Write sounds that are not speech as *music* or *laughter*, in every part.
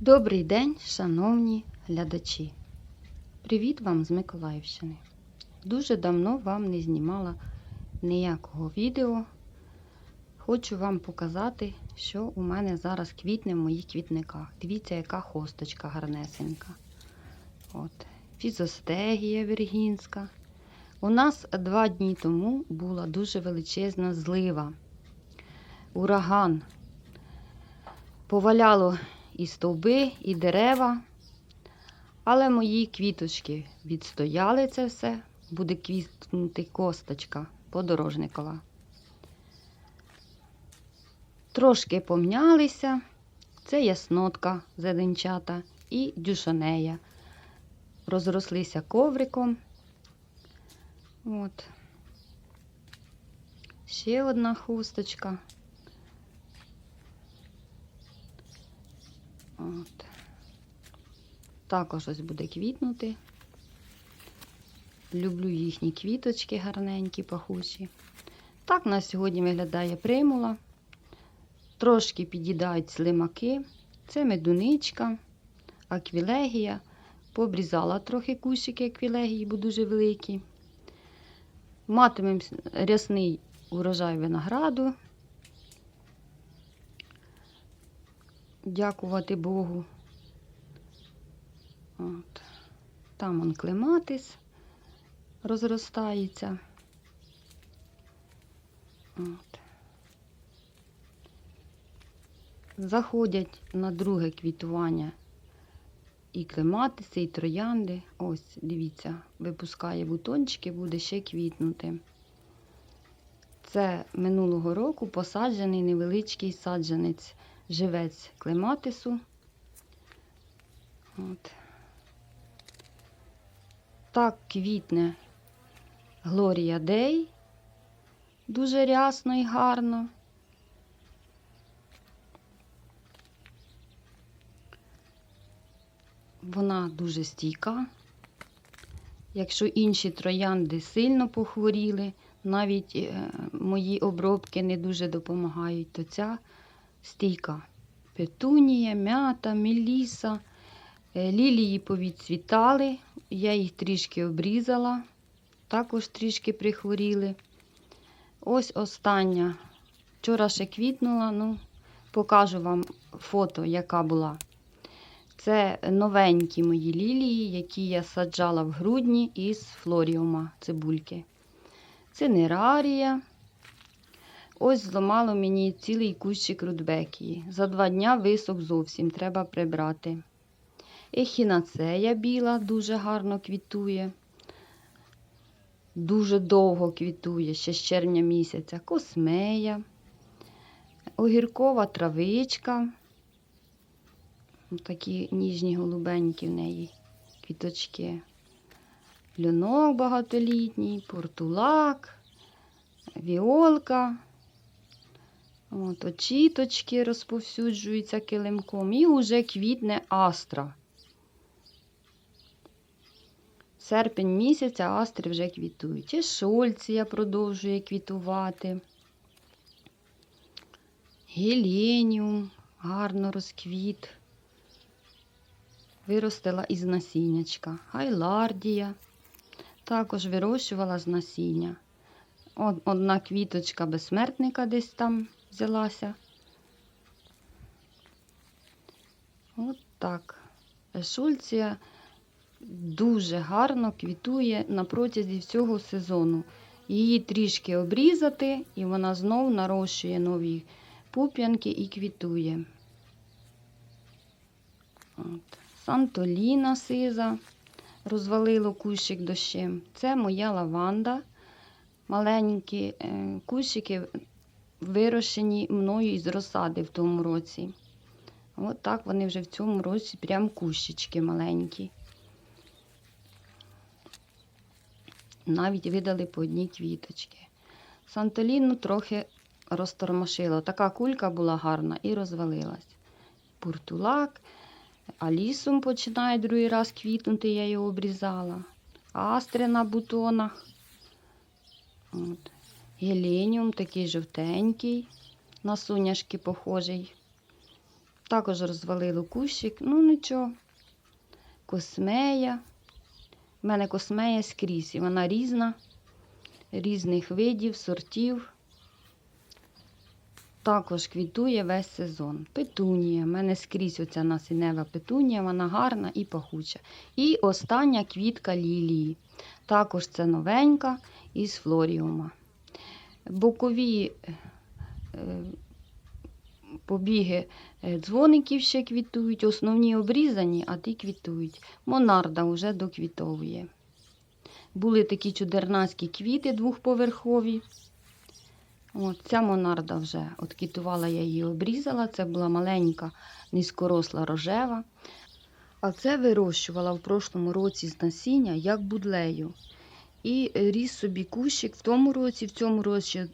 Добрий день, шановні глядачі. Привіт вам з Миколаївщини. Дуже давно вам не знімала ніякого відео. Хочу вам показати, що у мене зараз квітне в моїх квітниках. Дивіться, яка хосточка гарнесенька. От. Фізостегія віргінська. У нас два дні тому була дуже величезна злива. Ураган. Поваляло і стовби, і дерева. Але мої квіточки відстояли це все. Буде квітнути косточка подорожникова. Трошки помнялися. Це яснотка зеленчата і дюшанея. Розрослися ковриком. От. Ще одна хусточка. От. Також ось буде квітнути. Люблю їхні квіточки гарненькі, пахучі. Так на сьогодні виглядає примула. Трошки під'їдають слимаки. Це медуничка, аквілегія. Пообрізала трохи кущики аквілегії, бо дуже великі. Матимемо рясний урожай винограду. Дякувати Богу. От. Там он клематис розростається. От. Заходять на друге квітування і клематиси, і троянди. Ось, дивіться, випускає бутончики, буде ще квітнути. Це минулого року посаджений невеличкий саджанець живець клематису. От. Так квітне Глорія Дей. Дуже рясно і гарно. Вона дуже стійка. Якщо інші троянди сильно похворіли, навіть е, мої обробки не дуже допомагають, то ця стійка. Петунія, м'ята, меліса. Е, Лілії повідцвітали, я їх трішки обрізала, також трішки прихворіли. Ось остання. Вчора ще квітнула, ну, покажу вам фото, яка була. Це новенькі мої лілії, які я саджала в грудні із флоріума цибульки. Це нерарія. Ось зламало мені цілий кущик рудбекії. За два дня висох зовсім, треба прибрати. Ехінацея біла дуже гарно квітує. Дуже довго квітує, ще з червня місяця. Космея, огіркова травичка. Такі ніжні голубенькі в неї квіточки. Льонок багатолітній, портулак, віолка. От, очіточки розповсюджуються килимком. І вже квітне астра. Серпень місяць, а астри вже квітують. І шольція продовжує квітувати. Геленіум гарно розквіт. Виростила із насіннячка. Гайлардія. Також вирощувала з насіння. Одна квіточка безсмертника десь там взялася. От так. Шульція дуже гарно квітує на протязі всього сезону. Її трішки обрізати, і вона знов нарощує нові пуп'янки і квітує. От. Сантоліна сиза, розвалило кущик дощем. Це моя лаванда. Маленькі е, кущики вирощені мною із розсади в тому році. От так вони вже в цьому році прям кущички маленькі. Навіть видали по одній квіточки. Сантоліну трохи розтормошило. Така кулька була гарна і розвалилась. Пуртулак, алісум починає другий раз квітнути, я його обрізала. Астри на бутонах. От. Геленіум такий жовтенький, на соняшки похожий. Також розвалило кущик, ну нічого. Космея. У мене космея скрізь, і вона різна, різних видів, сортів. Також квітує весь сезон. Петунія. У мене скрізь оця насінева петунія, вона гарна і пахуча. І остання квітка лілії. Також це новенька із флоріума. Бокові е, побіги е, дзвоників ще квітують, основні обрізані, а ті квітують. Монарда вже доквітовує. Були такі чудернацькі квіти двохповерхові. От, ця монарда вже от квітувала, я її обрізала. Це була маленька, низькоросла рожева. А це вирощувала в прошлому році з насіння як будлею. І ріс собі кущик в тому році, в цьому році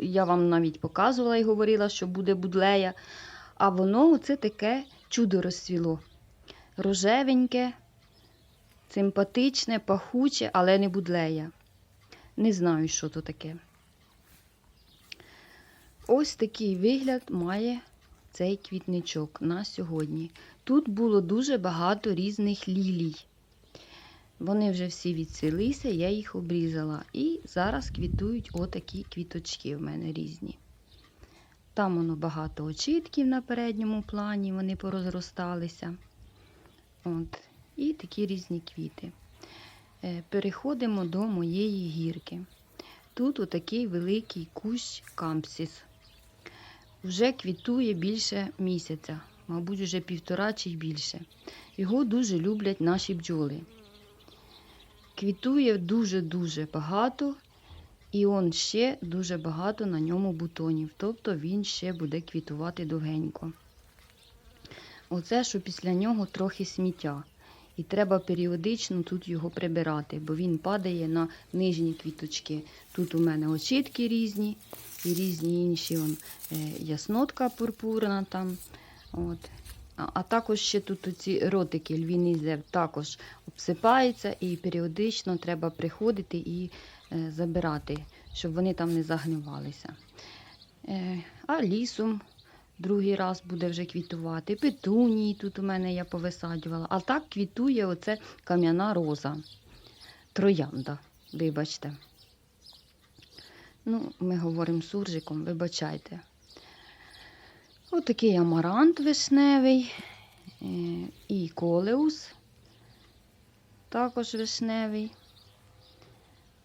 я вам навіть показувала і говорила, що буде будлея. А воно оце таке чудо розцвіло. Рожевеньке, симпатичне, пахуче, але не будлея. Не знаю, що то таке. Ось такий вигляд має цей квітничок на сьогодні. Тут було дуже багато різних лілій. Вони вже всі відсилися, я їх обрізала. І зараз квітують отакі квіточки в мене різні. Там воно багато очітків на передньому плані, вони порозросталися. От. І такі різні квіти. Е, Переходимо до моєї гірки. Тут отакий великий кущ кампсіс. Вже квітує більше місяця, мабуть, вже півтора чи більше. Його дуже люблять наші бджоли. Квітує дуже-дуже багато, і он ще дуже багато на ньому бутонів, тобто він ще буде квітувати довгенько. Оце, що після нього трохи сміття. І треба періодично тут його прибирати, бо він падає на нижні квіточки. Тут у мене очітки різні, і різні інші он, е, яснотка пурпурна там. От. А, також ще тут ці ротики львіний зев також обсипаються, і періодично треба приходити і е, забирати, щоб вони там не загнивалися. Е, а лісом другий раз буде вже квітувати. Петунії тут у мене я повисаджувала. А так квітує оце кам'яна роза. Троянда, вибачте. Ну, ми говоримо суржиком, вибачайте. Отакий амарант вишневий е, і колеус, також вишневий.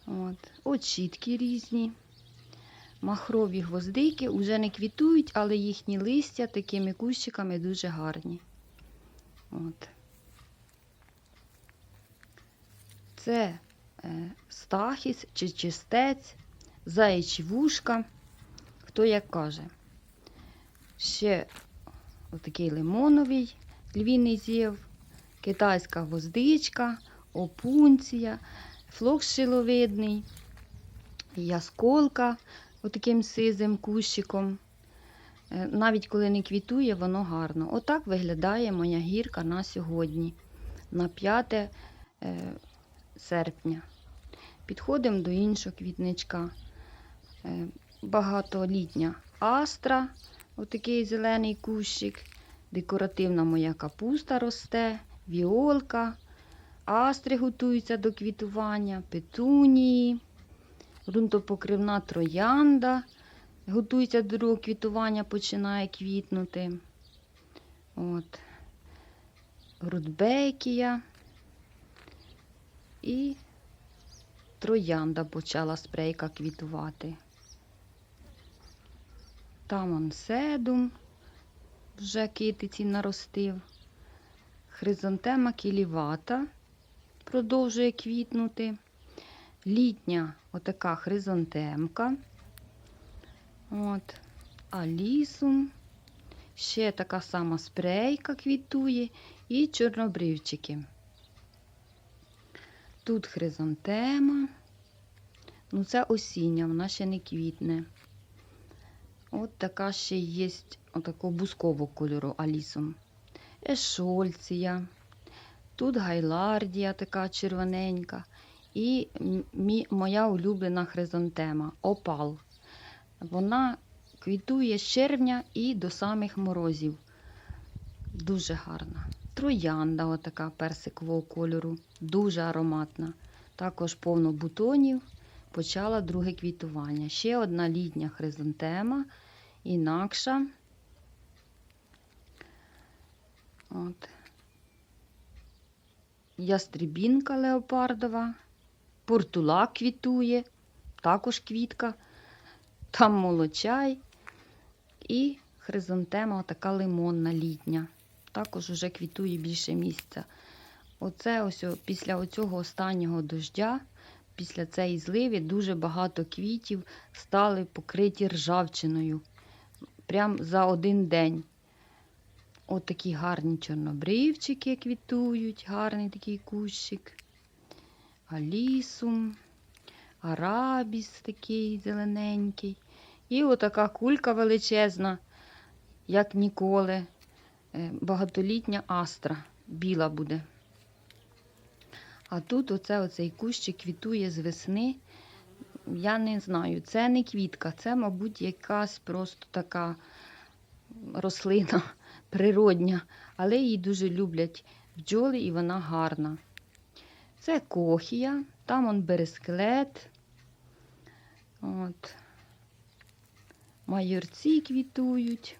От. Очітки різні. Махрові гвоздики вже не квітують, але їхні листя такими кущиками дуже гарні. От. Це е, стахіс чи чистець, заячі вушка, хто як каже. Ще отакий лимоновий львіний зєв, китайська гвоздичка, опунція, флокс шиловидний, ясколка отаким сизим кущиком. Е, Навіть коли не квітує, воно гарно. Отак виглядає моя гірка на сьогодні, на 5 е, серпня. Підходимо до іншого квітничка. Е, Багатолітня астра, отакий зелений кущик. Декоративна моя капуста росте, віолка, астри готуються до квітування, петунії, ґрунтопокривна троянда. Готується до другого квітування, починає квітнути. От. Рудбекія. І троянда почала спрейка квітувати. Там он седум вже китиці наростив. Хризантема кілівата продовжує квітнути. Літня отака хризантемка. От. Алісум. Ще така сама спрейка квітує і чорнобривчики. Тут хризантема. Ну, це осіння, вона ще не квітне. От така ще є отакого бускового кольору алісом. Ешольція. Тут гайлардія така червоненька. І моя улюблена хризантема опал. Вона квітує з червня і до самих морозів. Дуже гарна. Троянда, отака персикового кольору, дуже ароматна. Також повно бутонів. Почала друге квітування. Ще одна літня хризантема, інакша. От. Ястребінка леопардова, портула квітує, також квітка, там молочай і хризантема така лимонна літня. Також вже квітує більше місяця. Оце ось після оцього останнього дождя, після цієї зливи, дуже багато квітів стали покриті ржавчиною. Прям за один день. От такі гарні чорнобривчики квітують, гарний такий кущик. Алісум, арабіс такий зелененький. І отака кулька величезна, як ніколи. Е, Багатолітня астра, біла буде. А тут оце оцей кущик квітує з весни. Я не знаю, це не квітка, це, мабуть, якась просто така рослина *laughs* природня, але її дуже люблять бджоли і вона гарна. Це кохія, там он бересклет. От. Майорці квітують.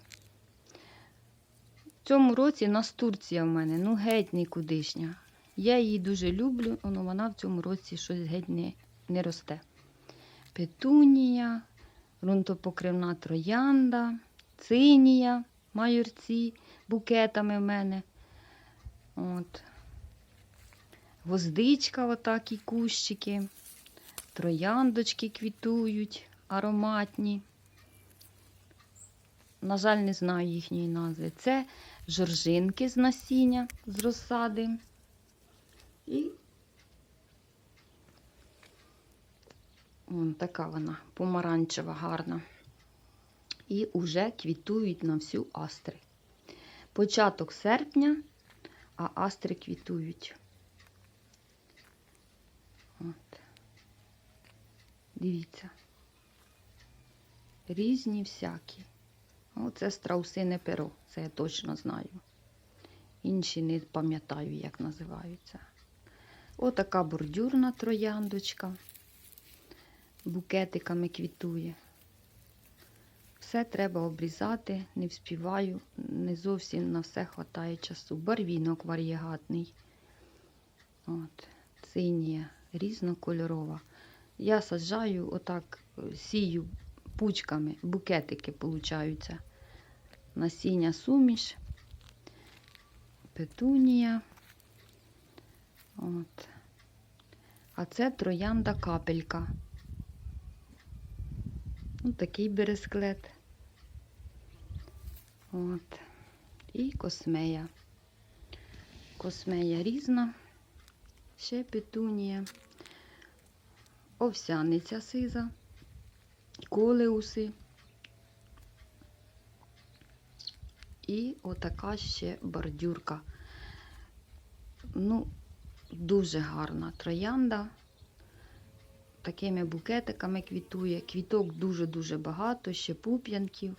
В цьому році настурція в мене, ну геть нікудишня. Я її дуже люблю, але вона в цьому році щось геть не, не росте. Петунія, ґрунтопокривна троянда, цинія, майорці букетами в мене. От. Гвоздичка, отакі кущики, трояндочки квітують, ароматні. На жаль, не знаю їхньої назви. Це жоржинки з насіння, з розсади. І Вон така вона помаранчева, гарна. І уже квітують на всю астри. Початок серпня, а астри квітують. От. Дивіться. Різні всякі. Оце страусине перо, це я точно знаю. Інші не пам'ятаю, як називаються. Отака бордюрна трояндочка. Букетиками квітує. Все треба обрізати, не вспіваю, не зовсім на все хватає часу. Барвінок варієгатний. От, різнокольорова. Я саджаю, отак сію пучками, букетики получаються. Насіння суміш, петунія. От. А це троянда капелька. Ось такий бересклет. От. І космея. Космея різна. Ще петунія. Овсяниця сиза. Колеуси. І отака ще бордюрка. Ну, дуже гарна троянда. Такими букетиками квітує. Квіток дуже-дуже багато, ще пуп'янків.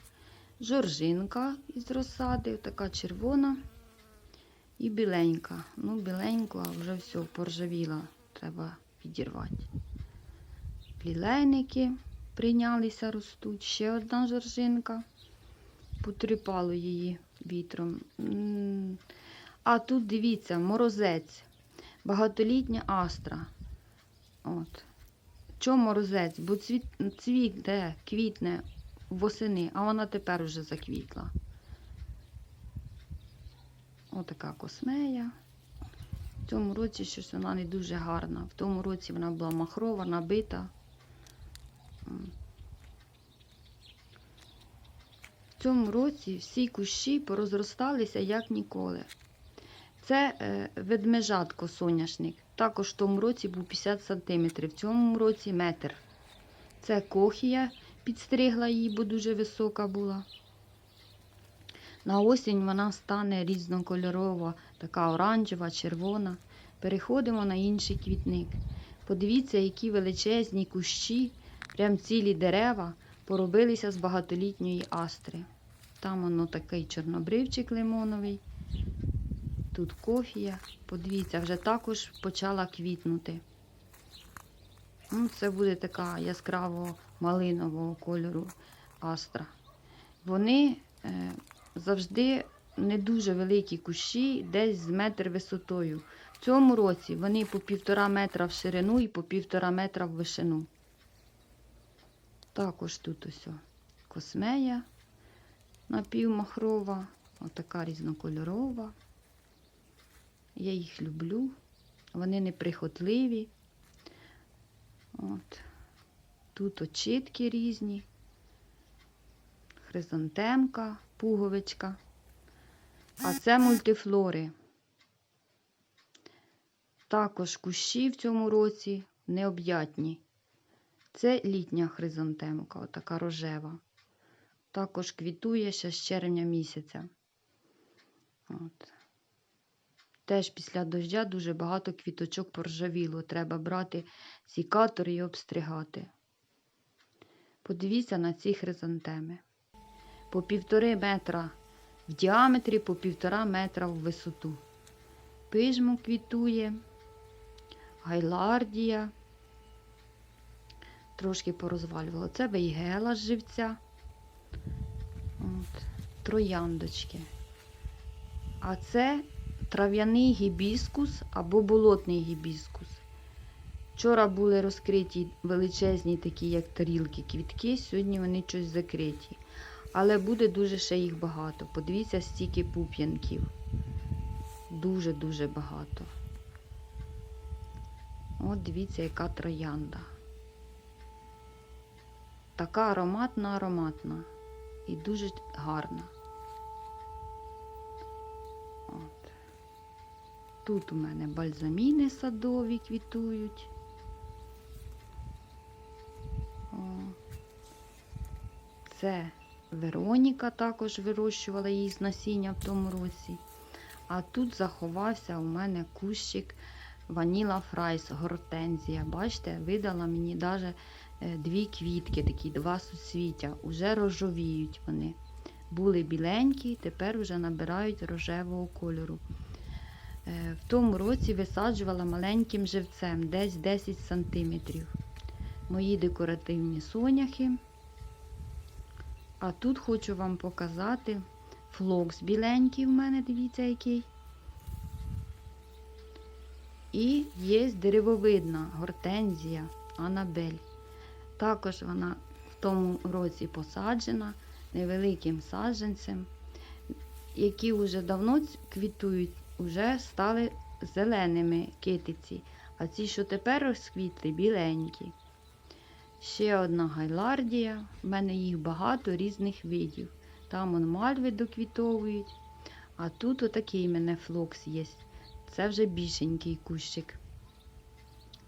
Жоржинка із розсади, така червона і біленька. Ну, біленьку, а вже все, поржавіла, треба підірвати. Лілейники прийнялися ростуть. Ще одна жоржинка. Потріпало її вітром. А тут дивіться, морозець, багатолітня астра. От. Чому морозець? Бо цвіт, цвіте, квітне восени, а вона тепер вже заквітла. Отака космея. В цьому році щось вона не дуже гарна. В тому році вона була махрова, набита. В цьому році всі кущі порозросталися як ніколи. Це е, ведмежатко соняшник. Також в тому році був 50 см, в цьому році метр. Це кохія, підстригла її, бо дуже висока була. На осінь вона стане різнокольорова, така оранжева, червона. Переходимо на інший квітник. Подивіться, які величезні кущі, прям цілі дерева поробилися з багатолітньої астри. Там воно такий чорнобривчик лимоновий. Тут кофія. Подивіться, вже також почала квітнути. Ну, це буде така яскраво малинового кольору астра. Вони е, завжди не дуже великі кущі, десь з метр висотою. В цьому році вони по півтора метра в ширину і по півтора метра в вишину. Також тут ось космея напівмахрова, отака різнокольорова. Я їх люблю. Вони неприхотливі. От. Тут очітки різні. Хризантемка, пуговичка. А це мультифлори. Також кущі в цьому році необ'ятні. Це літня хризантемка, отака рожева. Також квітує ще з червня місяця. От. Теж після дождя дуже багато квіточок поржавіло. Треба брати сікатор і обстригати. Подивіться на ці хризантеми. По півтори метра в діаметрі, по півтора метра в висоту. Пижмо квітує, гайлардія. Трошки порозвалювала. Це вейгела з живця. От, трояндочки. А це трав'яний гібіскус або болотний гібіскус. Вчора були розкриті величезні, такі, як тарілки, квітки, сьогодні вони щось закриті. Але буде дуже ще їх багато. Подивіться, стільки пуп'янків. Дуже-дуже багато. От дивіться, яка троянда. Така ароматна, ароматна і дуже гарна. От. Тут у мене бальзаміни садові квітують. О. Це Вероніка також вирощувала її з насіння в тому році. А тут заховався у мене кущик Ваніла Фрайс гортензія. Бачите, видала мені навіть дві квітки, такі два суцвіття. Уже рожовіють вони. Були біленькі, тепер вже набирають рожевого кольору. Е, В тому році висаджувала маленьким живцем, десь 10 см. Мої декоративні соняхи. А тут хочу вам показати флокс біленький в мене, дивіться, який. І є деревовидна гортензія Анабель. Також вона в тому році посаджена невеликим саджанцем, які вже давно квітують, вже стали зеленими китиці, а ці, що тепер розквітли, біленькі. Ще одна гайлардія, в мене їх багато різних видів. Там он мальви доквітовують, а тут отакий мене флокс є. Це вже більшенький кущик.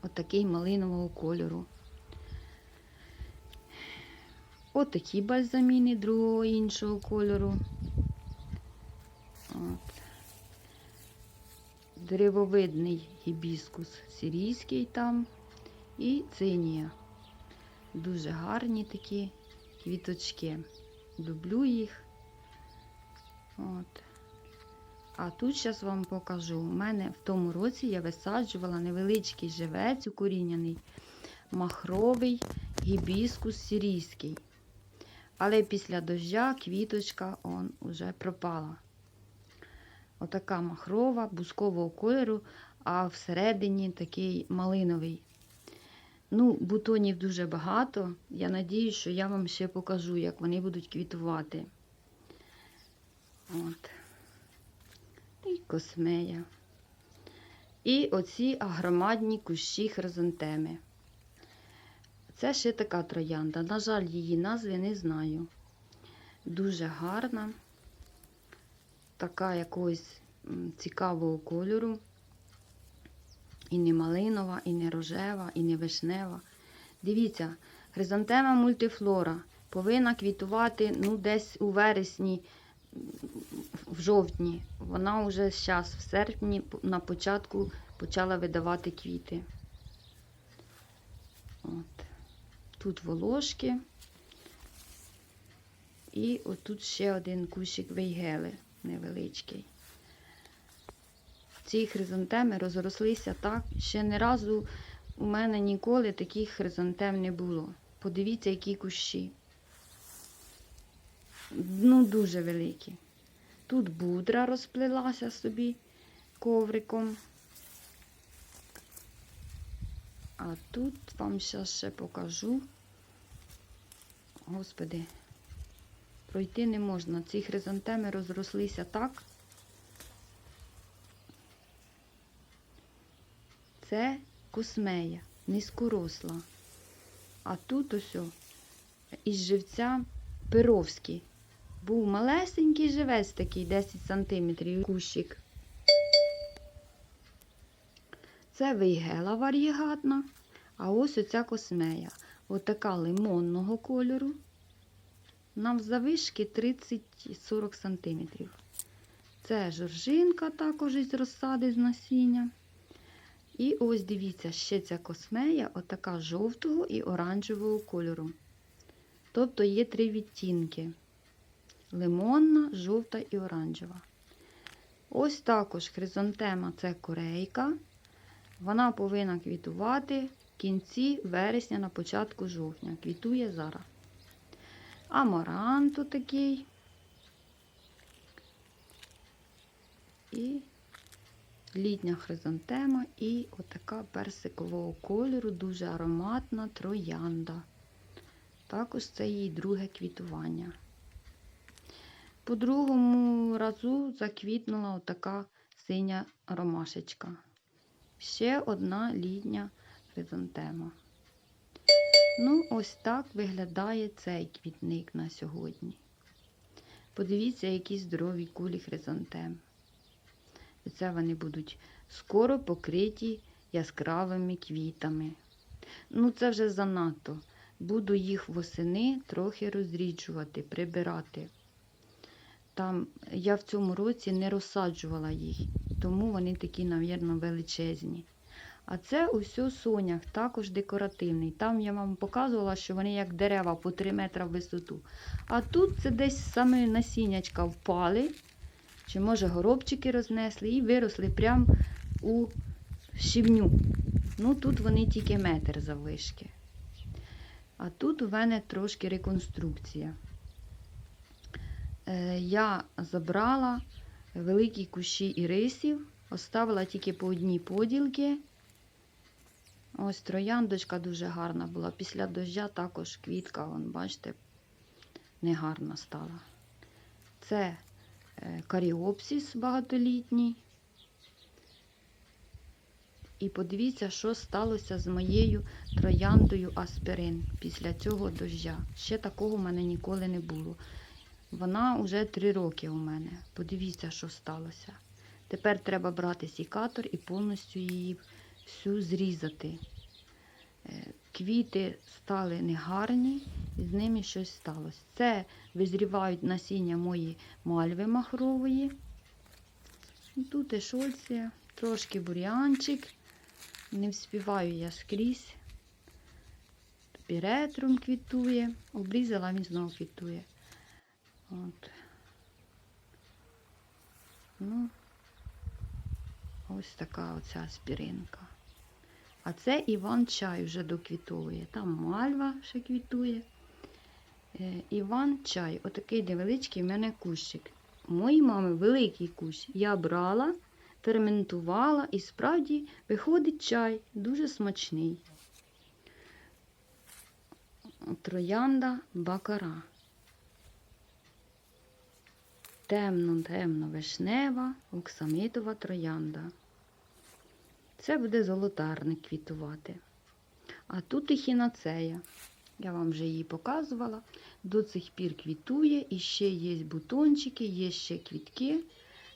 Отакий малинового кольору. Отакі бальзаміни другого іншого кольору. Деревовидний гібіскус сирійський там і цинія. Дуже гарні такі квіточки. Люблю їх. От. А тут зараз вам покажу. У мене в тому році я висаджувала невеличкий живець укорінений, махровий гібіскус сирійський. Але після дождя квіточка он уже пропала. Отака махрова, бускового кольору, а всередині такий малиновий. Ну, бутонів дуже багато. Я надіюсь, що я вам ще покажу, як вони будуть квітувати. От. І космея. І оці агромадні кущі хризантеми. Це ще така троянда. На жаль, її назви не знаю. Дуже гарна, така якогось цікавого кольору. І не малинова, і не рожева, і не вишнева. Дивіться, хризантема мультифлора повинна квітувати ну, десь у вересні, в жовтні. Вона вже зараз, в серпні, на початку почала видавати квіти. От. Тут волошки. І отут ще один кущик вейгели невеличкий. Ці хризантеми розрослися так. Ще не разу у мене ніколи таких хризантем не було. Подивіться, які кущі. Ну, дуже великі. Тут будра розплелася собі ковриком. А тут вам зараз ще покажу. Господи, пройти не можна. Ці хризантеми розрослися так. Це космея, низькоросла. А тут ось із живця Перовський. Був малесенький живець такий, 10 сантиметрів кущик. Це вейгела вар'єгатна, а ось оця космея. Отака лимонного кольору. Нам завишки 30-40 сантиметрів. Це жоржинка також із розсади з насіння. І ось дивіться, ще ця космея, отака жовтого і оранжевого кольору. Тобто є три відтінки: лимонна, жовта і оранжева. Ось також хризантема це корейка. Вона повинна квітувати в кінці вересня на початку жовтня. Квітує зараз. Амаранту такий. І літня хризантема і отака персикового кольору, дуже ароматна троянда. Також це її друге квітування. По другому разу заквітнула отака синя ромашечка. Ще одна літня хризантема. Ну, ось так виглядає цей квітник на сьогодні. Подивіться, які здорові кулі хризантем. І це вони будуть скоро покриті яскравими квітами. Ну, це вже занадто. Буду їх восени трохи розріджувати, прибирати. Там я в цьому році не розсаджувала їх, тому вони такі, навірно, величезні. А це усе сонях, також декоративний. Там я вам показувала, що вони як дерева по 3 метри в висоту. А тут це десь саме насіннячка впали, чи може горобчики рознесли і виросли прямо у щівню. Ну, тут вони тільки метр заввишки. А тут у мене трошки реконструкція. Е, Я забрала великі кущі ірисів, оставила тільки по одній поділки. Ось трояндочка дуже гарна була. Після дождя також квітка, вон, бачите, негарна стала. Це е, каріопсис багатолітній. І подивіться, що сталося з моєю трояндою аспирин після цього дождя. Ще такого в мене ніколи не було. Вона вже три роки у мене. Подивіться, що сталося. Тепер треба брати сікатор і повністю її всю зрізати. Е, Квіти стали негарні, і з ними щось сталося. Це визрівають насіння мої мальви махрової. Тут І Тут ешольція, трошки бур'янчик. Не вспіваю я скрізь. Піретрум квітує. Обрізала, він знову квітує. От. Ну, ось така оця аспіринка. А це Іван чай вже доквітовує. Там мальва ще квітує. Е, Іван чай, отакий невеличкий в мене кущик. Моїй мами великий кущ. Я брала, ферментувала і справді виходить чай, дуже смачний. Троянда бакара. Темно-темно вишнева, оксамитова троянда. Це буде золотарник квітувати. А тут і хінацея. Я вам вже її показувала. До цих пір квітує, і ще є бутончики, є ще квітки.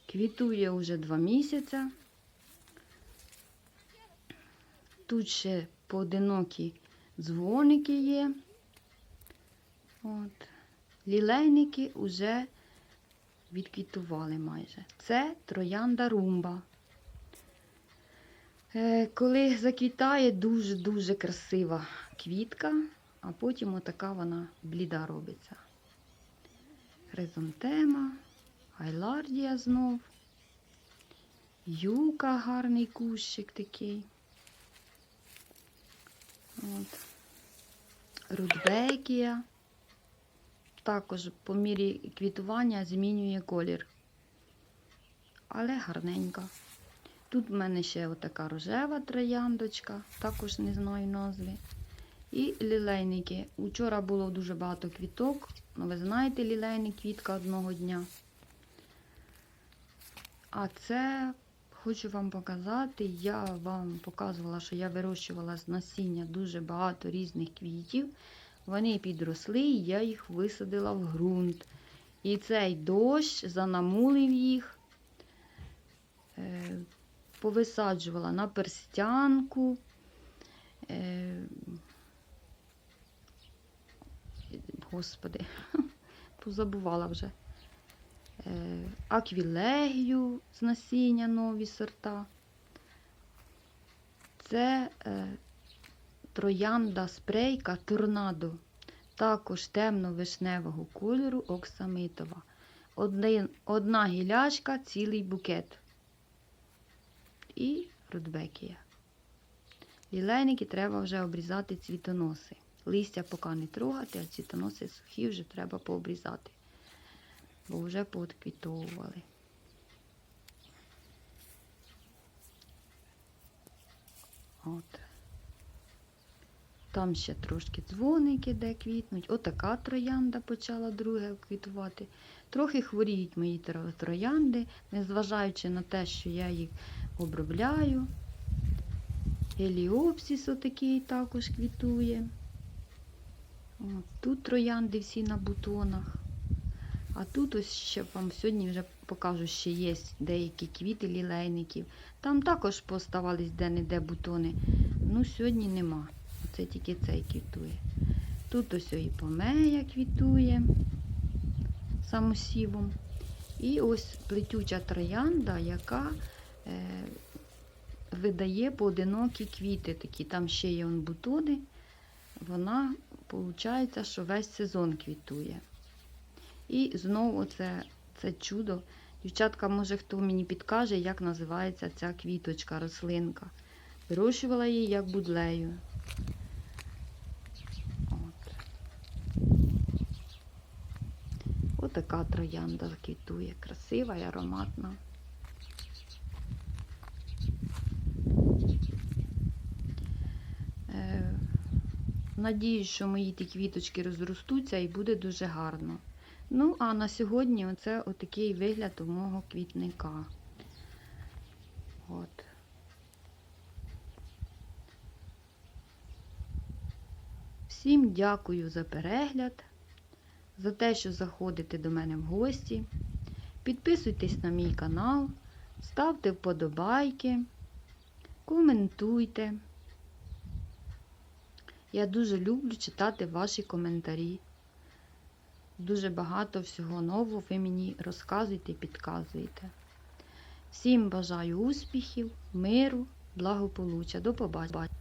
Квітує вже два місяці. Тут ще поодинокі дзвоники є. От. Лілейники вже відквітували майже. Це троянда румба. Е, Коли заквітає, дуже-дуже красива квітка, а потім отака вона бліда робиться. Хризантема, гайлардія знов. Юка гарний кущик такий. От. Рудбекія. Також по мірі квітування змінює колір. Але гарненька. Тут в мене ще отака рожева трояндочка, також не знаю назви. І лілейники. Учора було дуже багато квіток. Ну, ви знаєте, лілейник квітка одного дня. А це хочу вам показати. Я вам показувала, що я вирощувала з насіння дуже багато різних квітів. Вони підросли, і я їх висадила в ґрунт. І цей дощ занамулив їх, е, повисаджувала на перстянку. е, Господи, *laughs* позабувала вже. Е, Аквілегію з насіння нові сорта. Це е, троянда спрейка торнадо. Також темно-вишневого кольору оксамитова. Один, одна гілячка, цілий букет. І рудбекія. Лілейники треба вже обрізати цвітоноси. Листя поки не трогати, а цвітоноси сухі вже треба пообрізати, бо вже поотквітовували. От. Там ще трошки дзвоники, де квітнуть. Отака троянда почала друге квітувати. Трохи хворіють мої троянди, незважаючи на те, що я їх обробляю. Еліопсіс отакий також квітує. От, тут троянди всі на бутонах. А тут ось ще вам сьогодні вже покажу, що є деякі квіти лілейників. Там також поставались де-не-де бутони. Ну, сьогодні нема. Це тільки цей квітує. Тут ось і помея квітує самосівом. І ось плетюча троянда, яка видає поодинокі квіти. такі. Там ще є он бутони. Вона, виходить, що весь сезон квітує. І знову це, це чудо. Дівчатка, може, хто мені підкаже, як називається ця квіточка, рослинка. Вирощувала її як будлею. От. Отака троянда квітує. Красива і ароматна. Надіюсь, що мої ті квіточки розростуться і буде дуже гарно. Ну, а на сьогодні оце отакий вигляд у мого квітника. От. Всім дякую за перегляд, за те, що заходите до мене в гості. Підписуйтесь на мій канал, ставте вподобайки, коментуйте. Я дуже люблю читати ваші коментарі. Дуже багато всього нового ви мені розказуєте і підказуєте. Всім бажаю успіхів, миру, благополуччя. До побачення.